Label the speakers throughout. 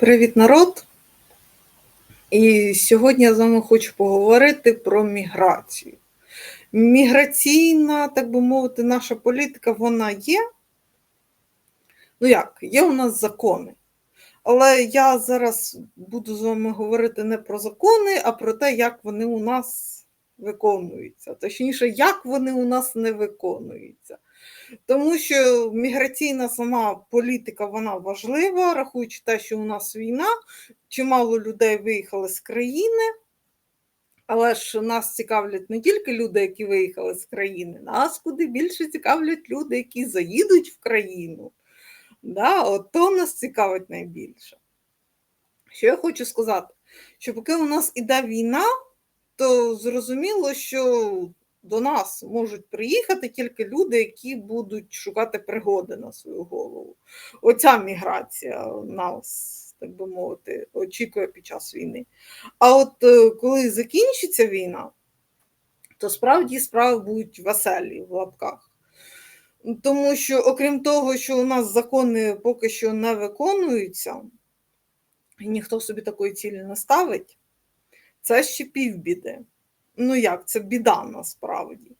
Speaker 1: Привіт, народ! І сьогодні я з вами хочу поговорити про міграцію. Міграційна, так би мовити, наша політика, вона є. Ну як, є у нас закони. Але я зараз буду з вами говорити не про закони, а про те, як вони у нас виконуються. Точніше, як вони у нас не виконуються. Тому що міграційна сама політика вона важлива, рахуючи те, що у нас війна, чимало людей виїхали з країни, але ж нас цікавлять не тільки люди, які виїхали з країни, нас куди більше цікавлять люди, які заїдуть в країну. Да, от то нас цікавить найбільше. Що я хочу сказати? Що поки у нас іде війна, то зрозуміло, що до нас можуть приїхати тільки люди, які будуть шукати пригоди на свою голову. Оця міграція нас, так би мовити, очікує під час війни. А от е, коли закінчиться війна, то справді справи будуть веселі в лапках. Тому що, окрім того, що у нас закони поки що не виконуються, і ніхто собі такої цілі не ставить, це ще півбіди ну як, це біда насправді.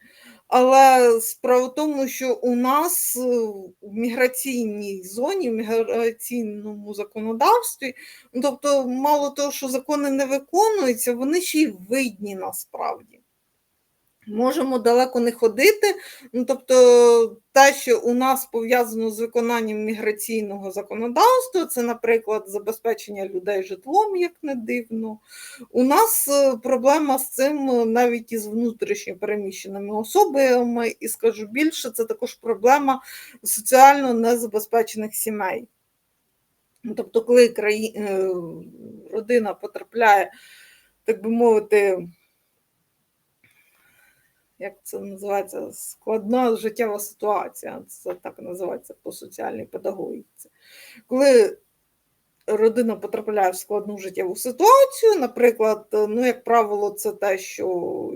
Speaker 1: Але справа в тому, що у нас е, в міграційній зоні, в міграційному законодавстві, тобто, мало того, що закони не виконуються, вони ще й видні насправді. Можемо далеко не ходити. Ну, Тобто, те, що у нас пов'язано з виконанням міграційного законодавства, це, наприклад, забезпечення людей житлом, як не дивно. У нас е, проблема з цим е, навіть із внутрішньо переміщеними особами, і скажу більше, це також проблема соціально незабезпечених сімей. Ну, тобто, коли краї... Е, родина потрапляє, так би мовити, як це називається, складна життєва ситуація, це так називається по соціальній педагогіці. Коли родина потрапляє в складну життєву ситуацію, наприклад, ну, як правило, це те, що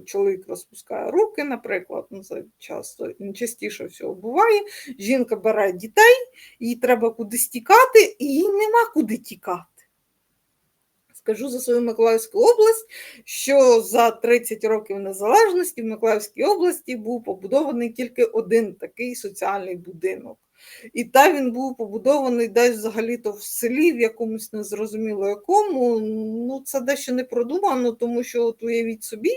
Speaker 1: чоловік розпускає руки, наприклад, ну, це часто частіше всього буває. Жінка бере дітей, їй треба кудись тікати, і їй нема куди тікати. Скажу за свою Миколаївську область, що за 30 років незалежності в Миколаївській області був побудований тільки один такий соціальний будинок. І та він був побудований десь взагалі-то в селі, в якомусь незрозуміло якому. Ну, це дещо не продумано, тому що от уявіть собі,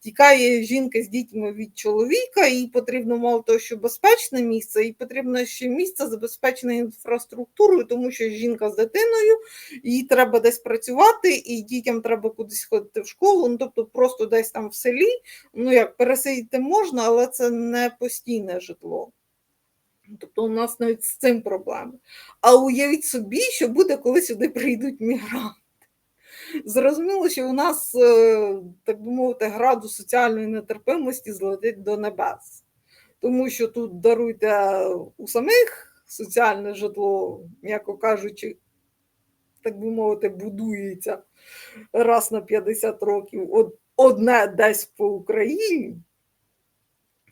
Speaker 1: тікає жінка з дітьми від чоловіка, і потрібно мало того, що безпечне місце, і потрібно ще місце забезпечене інфраструктурою, тому що жінка з дитиною, їй треба десь працювати, і дітям треба кудись ходити в школу. Ну, тобто, просто десь там в селі, ну як пересидіти можна, але це не постійне житло. Тобто у нас навіть з цим проблеми. А уявіть собі, що буде, коли сюди прийдуть мігранти. Зрозуміло, що у нас, е, так би мовити, градус соціальної нетерпимості злетить до небес. Тому що тут даруйте у самих соціальне житло, м'яко кажучи, так би мовити, будується раз на 50 років одне десь по Україні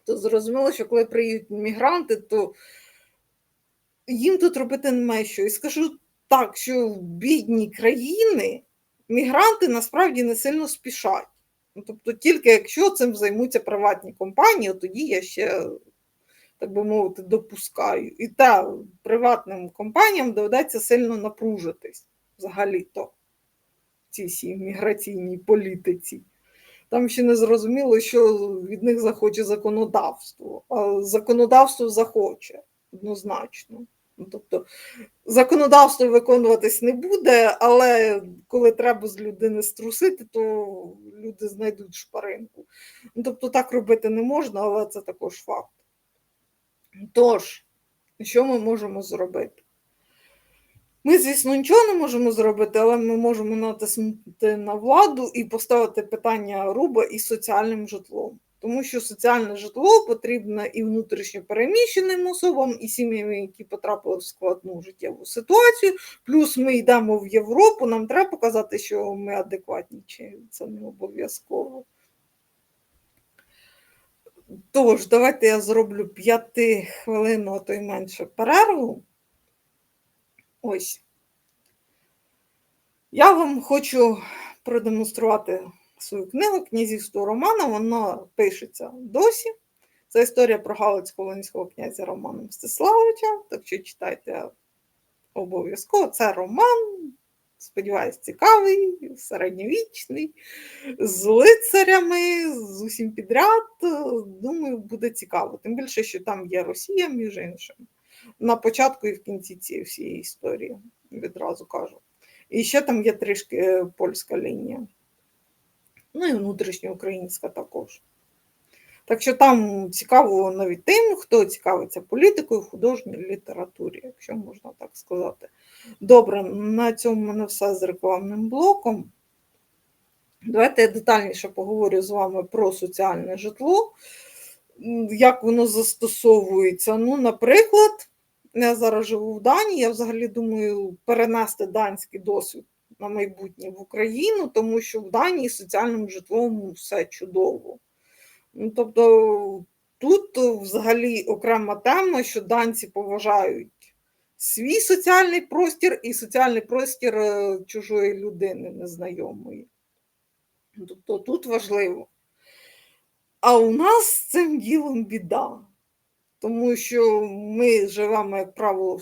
Speaker 1: то зрозуміло, що коли приїдуть мігранти, то їм тут робити немає що. І скажу так, що в бідні країни мігранти насправді не сильно спішать. Ну, Тобто, тільки якщо цим займуться приватні компанії, тоді я ще, так би мовити, допускаю. І та приватним компаніям доведеться сильно напружитись взагалі-то в цій міграційній політиці. Там ще не зрозуміло, що від них захоче законодавство. А законодавство захоче однозначно. Ну, тобто законодавство виконуватись не буде, але коли треба з людини струсити, то люди знайдуть шпаринку. Ну, Тобто так робити не можна, але це також факт. Тож, що ми можемо зробити? Ми, звісно, нічого не можемо зробити, але ми можемо натиснути на владу і поставити питання руба із соціальним житлом. Тому що соціальне житло потрібно і внутрішньо переміщеним особам, і сім'ям, які потрапили в складну життєву ситуацію. Плюс ми йдемо в Європу, нам треба показати, що ми адекватні, чи це не обов'язково. Тож, давайте я зроблю п'яти хвилин, а то й менше перерву. Ось. Я вам хочу продемонструвати свою книгу Князівство Романа. Вона пишеться досі. Це історія про Галицького волинського князя Романа Мстиславовича. Так що читайте обов'язково. Це роман, сподіваюсь, цікавий, середньовічний, з лицарями, з усім підряд. Думаю, буде цікаво. Тим більше, що там є Росія, між іншим. На початку і в кінці цієї всієї історії, відразу кажу. І ще там є трішки е, польська лінія. Ну і внутрішньоукраїнська також. Так що там цікаво навіть тим, хто цікавиться політикою в художній літературі, якщо можна так сказати. Добре, на цьому в мене все з рекламним блоком. Давайте я детальніше поговорю з вами про соціальне житло, як воно застосовується. Ну, наприклад, я зараз живу в Данії, я взагалі думаю перенести данський досвід на майбутнє в Україну, тому що в Данії з соціальним житлом все чудово. Ну, Тобто тут взагалі окрема тема, що данці поважають свій соціальний простір і соціальний простір е, чужої людини незнайомої. Тобто тут важливо. А у нас з цим ділом біда, тому що ми живемо, як правило,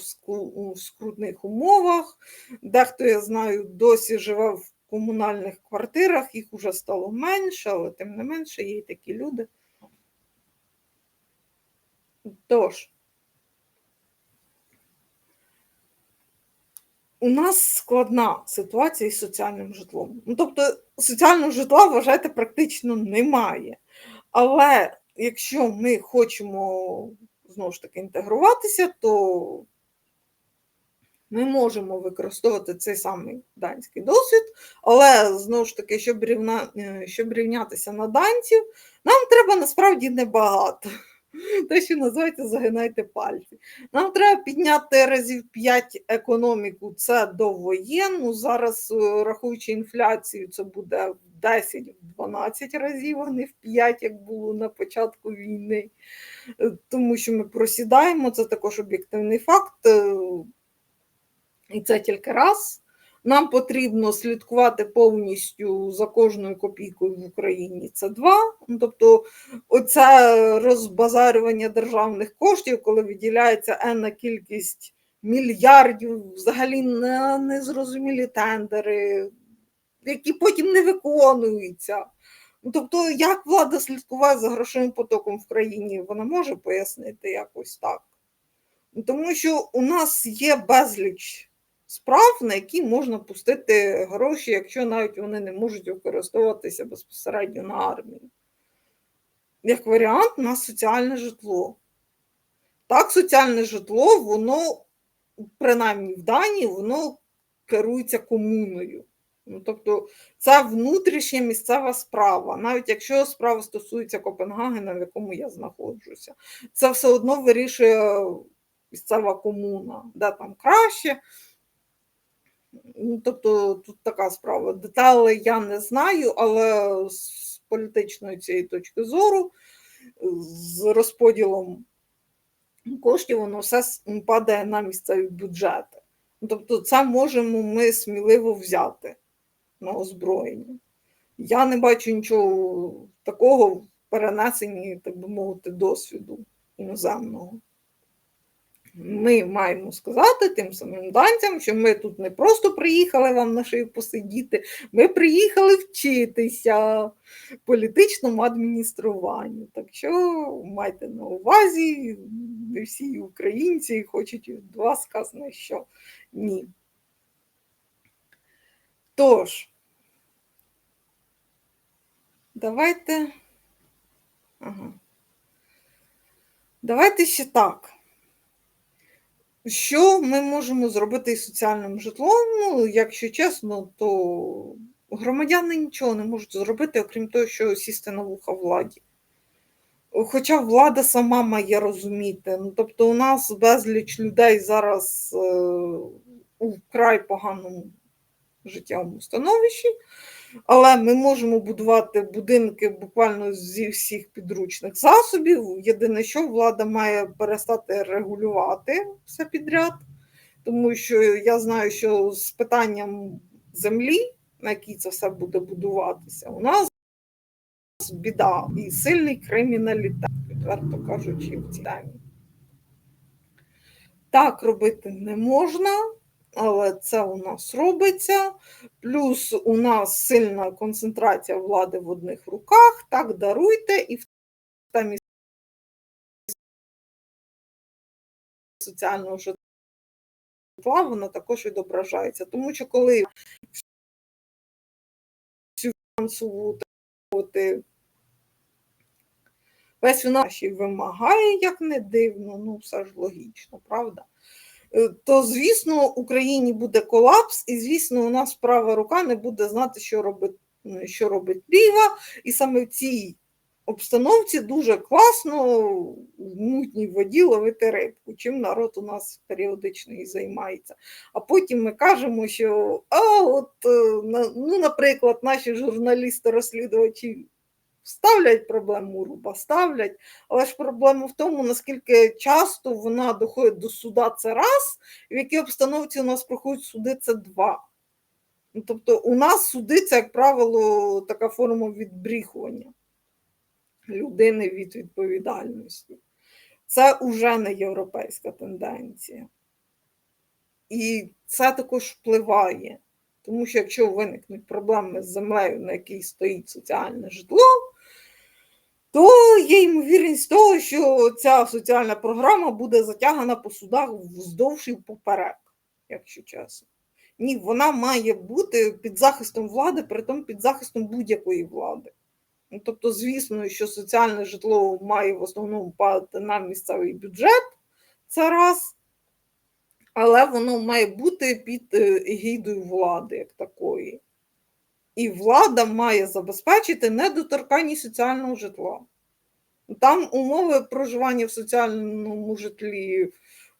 Speaker 1: в скрутних умовах. Дехто, я знаю, досі живе в комунальних квартирах, їх вже стало менше, але тим не менше є і такі люди. Тож, у нас складна ситуація із соціальним житлом. Ну, тобто, соціального житла, вважайте, практично немає. Але якщо ми хочемо знову ж таки інтегруватися, то ми можемо використовувати цей самий данський досвід, але знову ж таки, щоб рівна, е, щоб рівнятися на данців, нам треба насправді небагато. Те, що називається загинайте пальці. Нам треба підняти разів 5 економіку, це довоєнну. Зараз, е, рахуючи інфляцію, це буде в 10-12 разів, а не в 5, як було на початку війни, е, тому що ми просідаємо, це також об'єктивний факт. І це тільки раз. Нам потрібно слідкувати повністю за кожною копійкою в Україні. Це два. Ну, тобто, оце розбазарювання державних коштів, коли виділяється енна кількість мільярдів, взагалі на незрозумілі тендери, які потім не виконуються. Ну, Тобто, як влада слідкуває за грошовим потоком в країні, вона може пояснити якось так. Тому що у нас є безліч справ, на які можна пустити гроші, якщо навіть вони не можуть використовуватися безпосередньо на армію. Як варіант, на соціальне житло. Так, соціальне житло, воно, принаймні в Данії, воно керується комуною. Ну, Тобто це внутрішня місцева справа, навіть якщо справа стосується Копенгагена, в якому я знаходжуся, це все одно вирішує місцева комуна, де там краще, Тобто тут така справа. Деталі я не знаю, але з політичної цієї точки зору, з розподілом коштів, воно все падає на місцеві бюджети. Тобто, це можемо ми сміливо взяти на озброєння. Я не бачу нічого такого в перенесенні, так би мовити, досвіду іноземного ми маємо сказати тим самим данцям, що ми тут не просто приїхали вам на шию посидіти, ми приїхали вчитися політичному адмініструванню. Так що майте на увазі, не всі українці хочуть від вас сказати, що ні. Тож, давайте. Ага. Давайте ще так. Що ми можемо зробити із соціальним житлом? Ну, якщо чесно, то громадяни нічого не можуть зробити, окрім того, що сісти на вуха владі. Хоча влада сама має розуміти. Ну, Тобто, у нас безліч людей зараз е, у вкрай поганому життєвому становищі. Але ми можемо будувати будинки буквально зі всіх підручних засобів. Єдине, що влада має перестати регулювати все підряд, тому що я знаю, що з питанням землі, на якій це все буде будуватися, у нас біда і сильний криміналітет, відверто кажучи, в цій темі. Так робити не можна, але це у нас робиться. Плюс у нас сильна концентрація влади в одних руках. Так даруйте, і в темі соціального житла вона також відображається. Тому що коли фінансову весь наші вимагає, як не дивно, ну все ж логічно, правда? Е, То, звісно, Україні буде колапс, і, звісно, у нас права рука не буде знати, що робить, що робить ліва. І саме в цій обстановці дуже класно в мутній воді ловити рибку, чим народ у нас періодично і займається. А потім ми кажемо, що а от, е, ну, наприклад, наші журналісти-розслідувачі ставлять проблему руба, ставлять, але ж проблема в тому, наскільки часто вона доходить до суда це раз, і в якій обстановці у нас проходять суди це два. Ну, тобто у нас суди це, як правило, така форма відбріхування людини від відповідальності. Це вже не європейська тенденція. І це також впливає. Тому що якщо виникнуть проблеми з землею, на якій стоїть соціальне житло, то є ймовірність того, що ця соціальна програма буде затягана по судах вздовж і поперек, якщо чесно. Ні, вона має бути під захистом влади, при тому під захистом будь-якої влади. Ну, тобто, звісно, що соціальне житло має в основному падати на місцевий бюджет, це раз, але воно має бути під е, егідою влади як такої. І влада має забезпечити недоторканність соціального житла. Там умови проживання в соціальному житлі,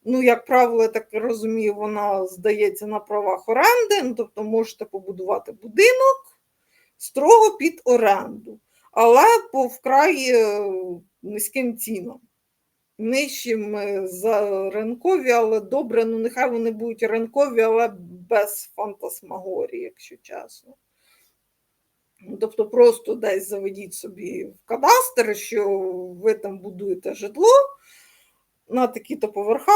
Speaker 1: ну, як правило, я так розумію, вона здається на правах оренди, ну, тобто можете побудувати будинок строго під оренду, але по вкрай е, низьким цінам. Нижчим е, за ринкові, але добре, ну нехай вони будуть ринкові, але без фантасмагорії, якщо чесно. Тобто просто десь заведіть собі в кадастр, що ви там будуєте житло на такі-то поверха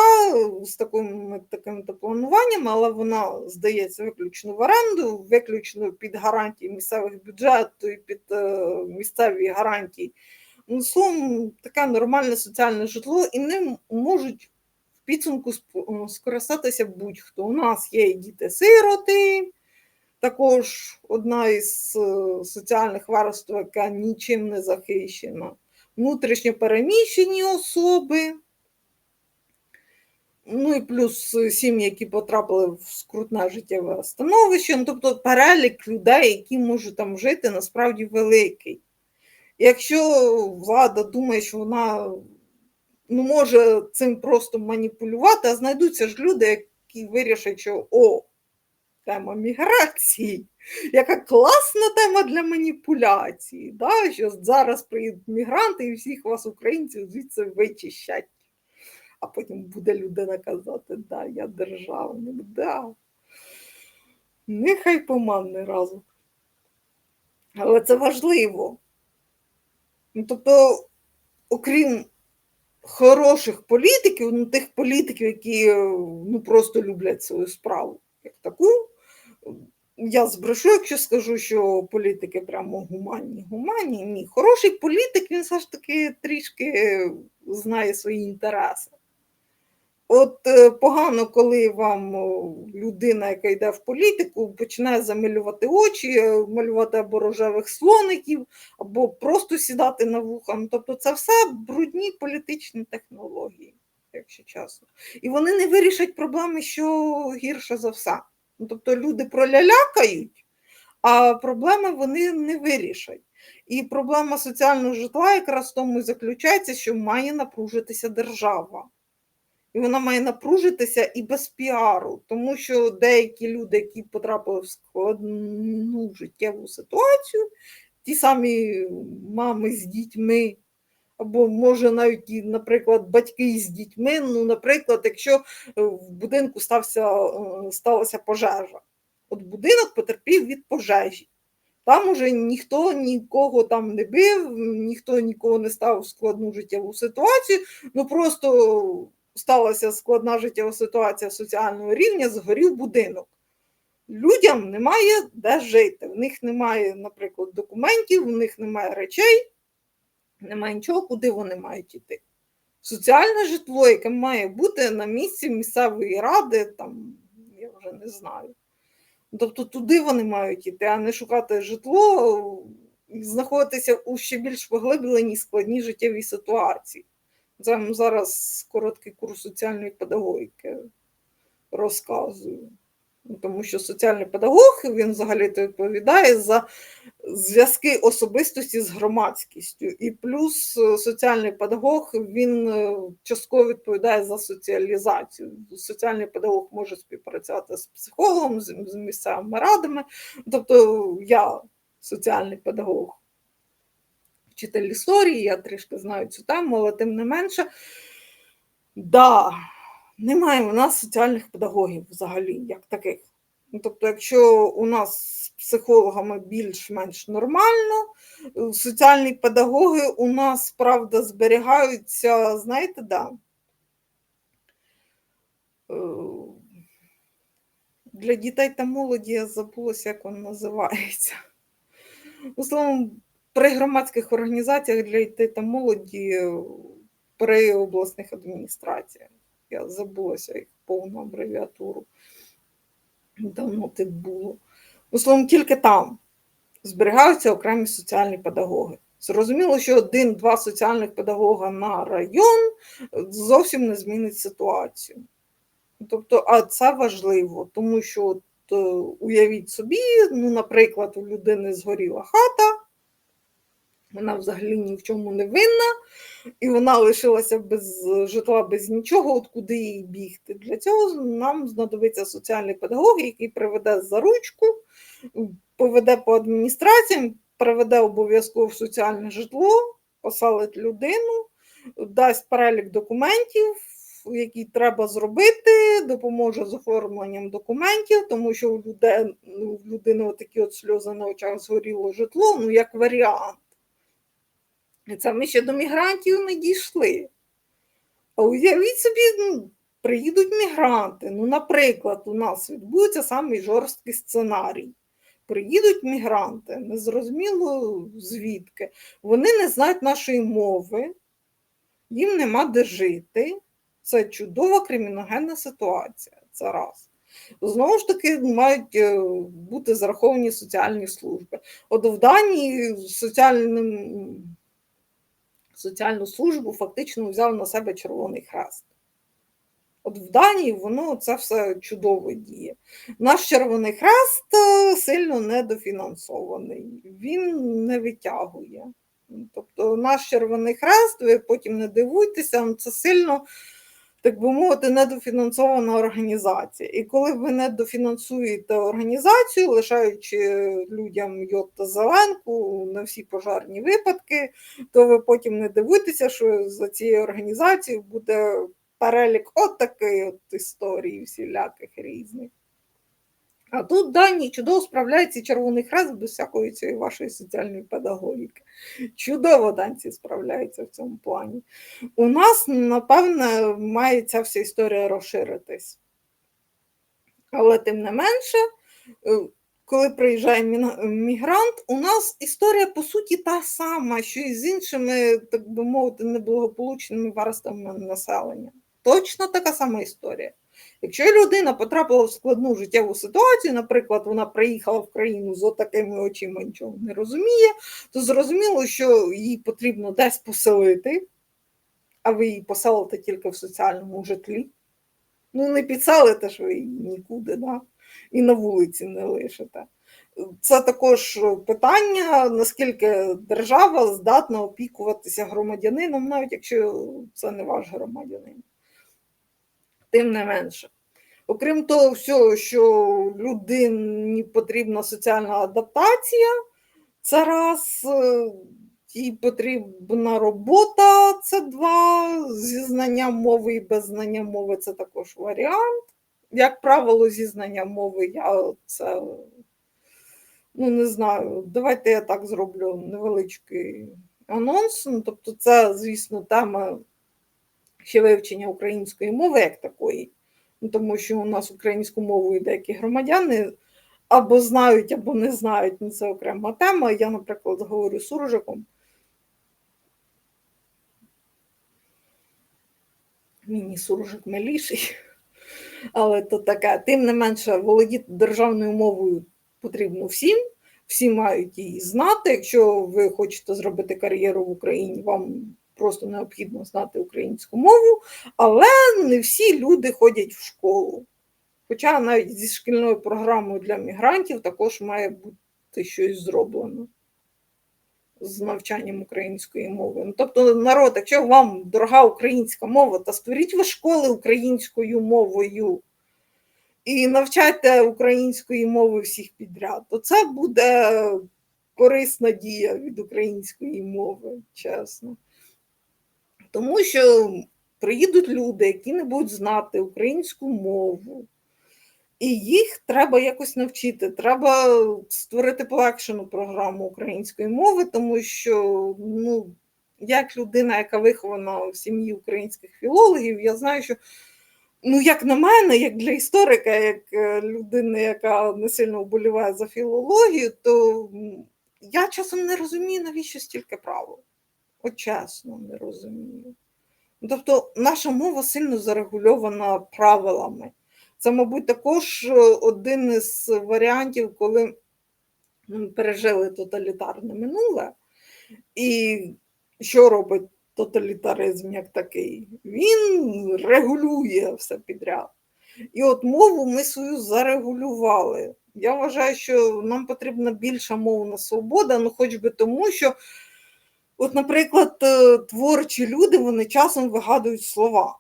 Speaker 1: з таким таким то плануванням, але вона здається виключно в оренду, виключно під гарантії місцевих бюджету і під е, місцеві гарантії. Ну, словом, таке нормальне соціальне житло, і ним можуть в підсумку скористатися будь-хто. У нас є і діти-сироти, також одна із е, соціальних верств, яка нічим не захищена, внутрішньо переміщені особи. Ну і плюс сім'ї, які потрапили в скрутне життєве становище. Ну, тобто перелік людей, які можуть там жити, насправді великий. Якщо влада думає, що вона ну, може цим просто маніпулювати, а знайдуться ж люди, які вирішать, що о, тема міграції, яка класна тема для маніпуляції. Да? Що зараз приїдуть мігранти і всіх вас, українців, звідси вичищать. А потім буде людина казати, да, я державник, да. Нехай поманне разом. Але це важливо. Ну, тобто, окрім хороших політиків, ну, тих політиків, які ну, просто люблять свою справу, як таку, я збрешу, якщо скажу, що політики прямо гуманні. Гуманні, ні. Хороший політик, він все ж таки трішки знає свої інтереси. От е, погано, коли вам людина, яка йде в політику, починає замилювати очі, е, малювати або рожевих слоників, або просто сідати на вуха. Ну, Тобто це все брудні політичні технології, якщо чесно. І вони не вирішать проблеми, що гірше за все. Ну, Тобто люди пролялякають, а проблеми вони не вирішать. І проблема соціального житла якраз в тому і заключається, що має напружитися держава. І вона має напружитися і без піару, тому що деякі люди, які потрапили в складну життєву ситуацію, ті самі мами з дітьми, або може навіть, наприклад, батьки з дітьми. Ну, наприклад, якщо в будинку стався, е, сталася пожежа, От будинок потерпів від пожежі. Там уже ніхто нікого там не бив, ніхто нікого не став в складну життєву ситуацію. Ну просто сталася складна життєва ситуація соціального рівня, згорів будинок. Людям немає де жити. В них немає, наприклад, документів, в них немає речей, немає нічого, куди вони мають йти. Соціальне житло, яке має бути на місці місцевої ради, там, я вже не знаю. Тобто туди вони мають йти, а не шукати житло, знаходитися у ще більш поглибленій складній життєвій ситуації. Це зараз короткий курс соціальної педагогіки розказую. Тому що соціальний педагог він взагалі відповідає за зв'язки особистості з громадськістю. І плюс е, соціальний педагог він е, частково відповідає за соціалізацію. Соціальний педагог може співпрацювати з психологом, з місцевими радами. Тобто я соціальний педагог, вчитель історії, я трішки знаю цю тему, але тим не менше, да, немає у нас соціальних педагогів взагалі, як таких. Ну, Тобто, якщо у нас психологами більш-менш нормально, е, соціальні педагоги у нас, правда, зберігаються, знаєте, да. е, Для дітей та молоді я забулася, як воно називається. У словом, при громадських організаціях для дітей та молоді при обласних адміністраціях. Я забулася їх повну абревіатуру. Давно це було. Ну, словом, тільки там зберігаються окремі соціальні педагоги. Зрозуміло, що один-два соціальних педагога на район зовсім не змінить ситуацію. Тобто, а це важливо, тому що от, е, уявіть собі, ну, наприклад, у людини згоріла хата, вона взагалі ні в чому не винна, і вона лишилася без житла, без нічого, от куди їй бігти. Для цього нам знадобиться соціальний педагог, який приведе за ручку, поведе по адміністраціям, приведе обов'язково в соціальне житло, поселить людину, дасть перелік документів. Які треба зробити, допоможе з оформленням документів, тому що у людей, ну, в людини такі от сльози на очах згоріло житло, ну як варіант. І це ми ще до мігрантів не дійшли. А уявіть собі, ну, приїдуть мігранти. Ну, наприклад, у нас відбудеться самий жорсткий сценарій. Приїдуть мігранти, незрозуміло звідки. Вони не знають нашої мови, їм нема де жити. Це чудова криміногенна ситуація. Це раз. Знову ж таки, мають е, бути зараховані соціальні служби. От в Данії соціальну службу фактично взяв на себе Червоний Хрест. От в Данії воно це все чудово діє. Наш Червоний Хрест е, сильно недофінансований, він не витягує. Тобто наш Червоний Хрест, ви потім не дивуйтеся, це сильно, так би мовити, недофінансована організація. І коли ви недофінансуєте організацію, лишаючи людям йод та зеленку на всі пожарні випадки, то ви потім не дивуйтеся, що за цією організацією буде перелік от такий от історій всіляких різних. А тут дані чудово справляється Червоний Хрест без всякої цієї вашої соціальної педагогіки. Чудово данці справляються в цьому плані. У нас, напевне, має ця вся історія розширитись. Але тим не менше, е, коли приїжджає мігрант, у нас історія по суті та сама, що і з іншими, так би мовити, неблагополучними верстами населення. Точно така сама історія. Якщо людина потрапила в складну життєву ситуацію, наприклад, вона приїхала в країну з отакими очима, нічого не розуміє, то зрозуміло, що їй потрібно десь поселити, а ви її поселите тільки в соціальному житлі. Ну, не підселите ж ви її нікуди, да? і на вулиці не лишите. Це також питання, наскільки держава здатна опікуватися громадянином, навіть якщо це не ваш громадянин тим не менше. Окрім того, всього, що людині потрібна соціальна адаптація, це раз, е, їй потрібна робота, це два, зі знанням мови і без знання мови це також варіант. як правило, зізнання мови, я це ну не знаю. Давайте я так зроблю невеличкий анонс. Ну, тобто, це, звісно, тема ще вивчення української мови як такої. Ну, тому що у нас українську мову деякі громадяни або знають, або не знають. Ну, це окрема тема. Я, наприклад, говорю суржиком. Мені суржик миліший, але то таке. Тим не менше, володіти державною мовою потрібно всім. Всі мають її знати. Якщо ви хочете зробити кар'єру в Україні, вам просто необхідно знати українську мову, але не всі люди ходять в школу. Хоча навіть зі шкільною програмою для мігрантів також має бути щось зроблено з навчанням української мови. Ну, тобто, народ, якщо вам дорога українська мова, то створіть ви школи українською мовою і навчайте української мови всіх підряд, то це буде корисна дія від української мови, чесно. Тому що приїдуть люди, які не будуть знати українську мову. І їх треба якось навчити. Треба створити полегшену програму української мови, тому що, ну, як людина, яка вихована в сім'ї українських філологів, я знаю, що, ну, як на мене, як для історика, як е, людини, яка не сильно вболіває за філологію, то я часом не розумію, навіщо стільки правил. От чесно, не розумію. Тобто, наша мова сильно зарегульована правилами. Це, мабуть, також е, один із варіантів, коли ми пережили тоталітарне минуле, і що робить тоталітаризм як такий? Він регулює все підряд. І от мову ми свою зарегулювали. Я вважаю, що нам потрібна більша мовна свобода, ну хоч би тому, що, от, наприклад, е, творчі люди вони часом вигадують слова.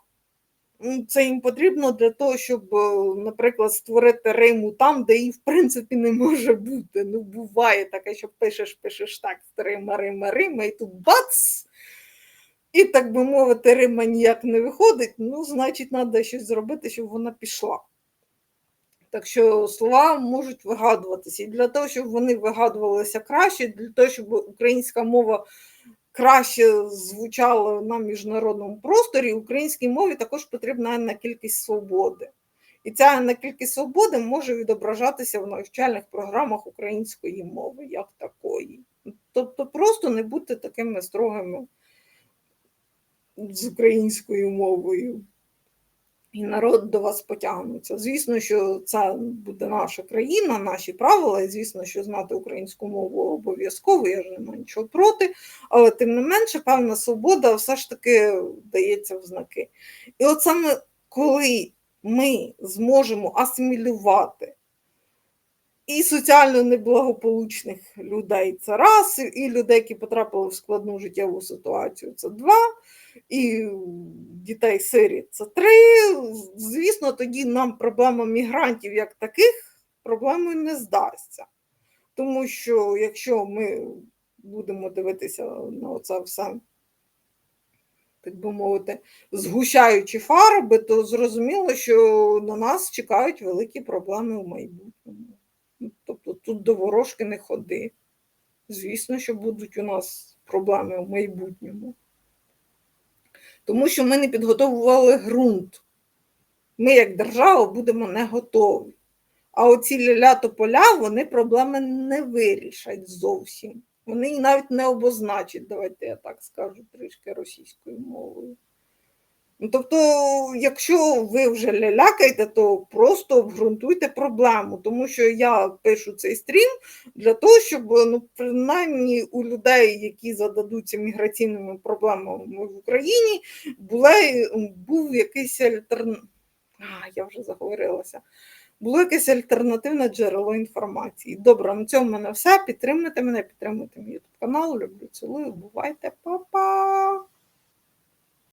Speaker 1: Це їм потрібно для того, щоб, е, наприклад, створити Риму там, де її в принципі не може бути. Ну, буває таке, що пишеш, пишеш так, Рима, Рима, Рима, і тут бац! І, так би мовити, Рима ніяк не виходить, ну, значить, треба щось зробити, щоб вона пішла. Так що слова можуть вигадуватися. І для того, щоб вони вигадувалися краще, для того, щоб українська мова краще звучало на міжнародному просторі, українській мові також потрібна на кількість свободи. І ця на кількість свободи може відображатися в навчальних програмах української мови, як такої. Тобто, просто не бути такими строгими з українською мовою і народ до вас потягнеться. Звісно, що це буде наша країна, наші правила, і звісно, що знати українську мову обов'язково, я ж не маю нічого проти, але тим не менше, певна свобода все ж таки дається в знаки. І от саме коли ми зможемо асимілювати і соціально неблагополучних людей це раз, і людей, які потрапили в складну життєву ситуацію, це два і дітей сиріт це три. Звісно, тоді нам проблема мігрантів як таких проблемою не здасться. Тому що якщо ми будемо дивитися на це все, так би мовити, згущаючи фарби, то зрозуміло, що на нас чекають великі проблеми у майбутньому. Тобто тут до ворожки не ходи. Звісно, що будуть у нас проблеми в майбутньому тому що ми не підготовували ґрунт. Ми, як держава, будемо не готові. А оці ляля тополя вони проблеми не вирішать зовсім. Вони навіть не обозначать, давайте я так скажу трішки російською мовою. Ну, тобто, якщо ви вже лялякаєте, то просто обґрунтуйте проблему, тому що я пишу цей стрім для того, щоб ну, принаймні у людей, які зададуться міграційними проблемами в Україні, були, був якийсь альтернатив. А, я вже заговорилася. Було якесь альтернативне джерело інформації. Добре, на цьому в мене все. Підтримуйте мене, підтримуйте мій YouTube канал. Люблю, цілую. Бувайте, па-па!